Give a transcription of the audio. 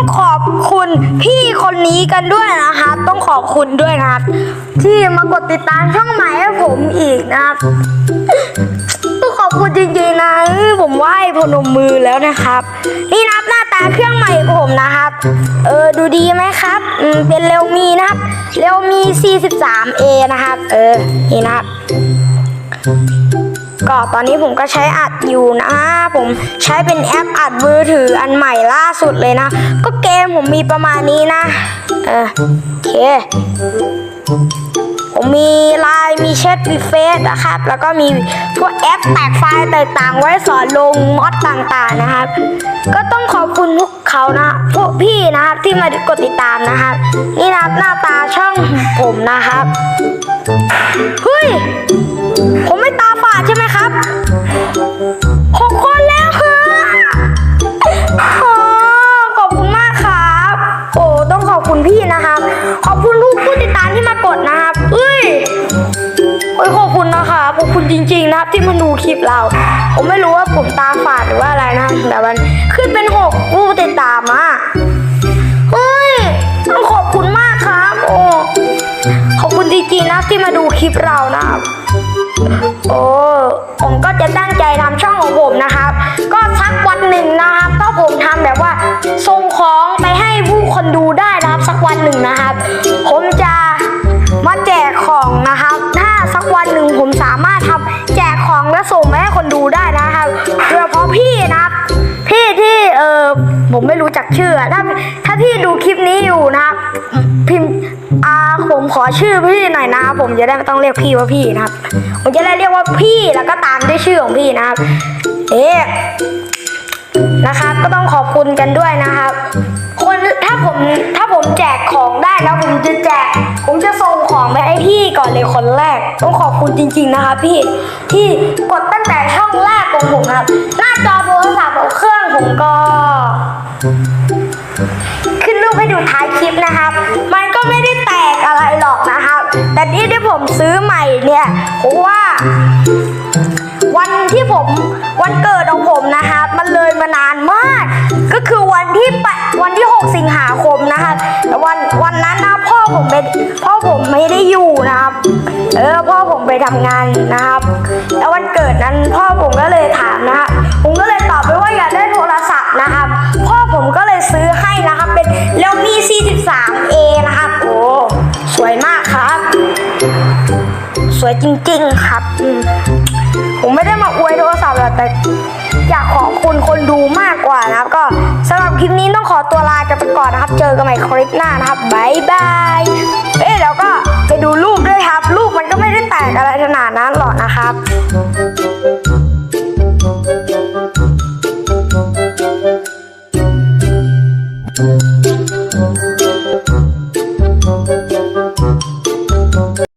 ต้องขอบคุณพี่คนนี้กันด้วยนะครับ ต้องขอบคุณด้วยนะครับ ที่มากดติดตามช่องใหม่ให้ผมอีกนะครับต้องขอบคุณจริงๆนะผมไหว้พนมมือแล้วนะครับ นี่นับหน้าตาเครื่องใหม่ผมนะครับ เออดูดีไหมครับเป็นเรวมีนะครับเรวมี 43A นะครับ เออนี่นะครับ ก็ตอนนี้ผมก็ใช้อัดอยู่นะผมใช้เป็นแอปอัดมือถืออันใหม่ล่าสุดเลยนะ ก็เกมผมมีประมาณนี้นะเออโอเคผมมีไลน์มีแชทมีเฟซนะครับ แล้วก็มีพวกแอปแตกไฟล์ต่างๆ ไว้สอนลงมอดต่างๆนะครับ ก็ต้องขอบคุณพวกเขานะ พวกพี่นะครับที่มากดติดตามนะครับ นี่นะหน้าตาช่องผมนะครับ เฮ้ย ผมไม่ตา ใช่ไหมครับหกคนแล้วค่ะอขอบคุณมากครับ โอ้ต้องขอบคุณพี่นะครับ ขอบคุณลูกผู้ติดตามที่มากดนะครับเอ้ยโอ้ยขอบคุณนะครับขอบคุณจริงๆนะครับที่มาดูคลิปเรา ผมไม่รู้ว่าผมตาฝาดหรือว่าอะไรนะ แต่มันขึ้นเป็นหกผู้ติดตามอะเฮ้ยต้องขอบคุณมากครับ โอ้ขอบคุณจริงๆนะที่มาดูคลิปเรานะครับ โอ้ผมก็จะตั้งใจทำช่องของผมนะครับ ก็สักวันหนึ่งนะ ผมไม่รู้จักชื่ออะถ้าถ้าพี่ดูคลิปนี้อยู่นะครับ พิมพ์อาผมขอชื่อพี่หน่อยนะครับผมจะได้ไม่ต้องเรียกพี่ว่าพี่นะครับ ผมจะได้เรียกว่าพี่แล้วก็ตามด้วยชื่อของพี่นะครับ เอ๊ะนะครับ ก็ต้องขอบคุณกันด้วยนะครับ คนถ้าผมถ้าผมแจกของได้แล้วผมจะแจก ผมจะส่งของไปให้พี่ก่อนเลยคนแรก ต้องขอบคุณจริง ๆนะครับพี่ที่กดตั้งแต่ช่องแรกของผมครับ หน้าจอโทรศัพท์ของเครื่องผมก็ ขึ้นรูปให้ดูท้ายคลิปนะครับ มันก็ไม่ได้แตกอะไรหรอกนะครับ แต่ที่ที่ผมซื้อใหม่เนี่ยเพราะว่า วันที่ผมวันเกิดของผมนะครับ มันเลยมานานมาก ก็คือวันที่แปดวันที่ 6 สิงหาคมนะครับวันวันนั้นนะพ่อผมไปพ่อผมไม่ได้อยู่นะครับ เออพ่อผมไปทำงานนะครับ แล้ววันเกิดนั้นพ่อผมก็เลยถามนะครับผมก็เลย สวยจริง ๆ ครับ ผมไม่ได้มาอวยโทรศัพท์หรอกแต่อยากขอบคุณคนดูมากกว่านะครับ ก็สำหรับคลิปนี้ต้องขอตัวลากันไปก่อนนะครับ เจอกันใหม่คลิปหน้านะครับบายบายเอ๊ะแล้วก็ไปดูรูปด้วยครับ รูปมันก็ไม่ได้แตกอะไรขนาดนั้นหรอกนะครับ Thank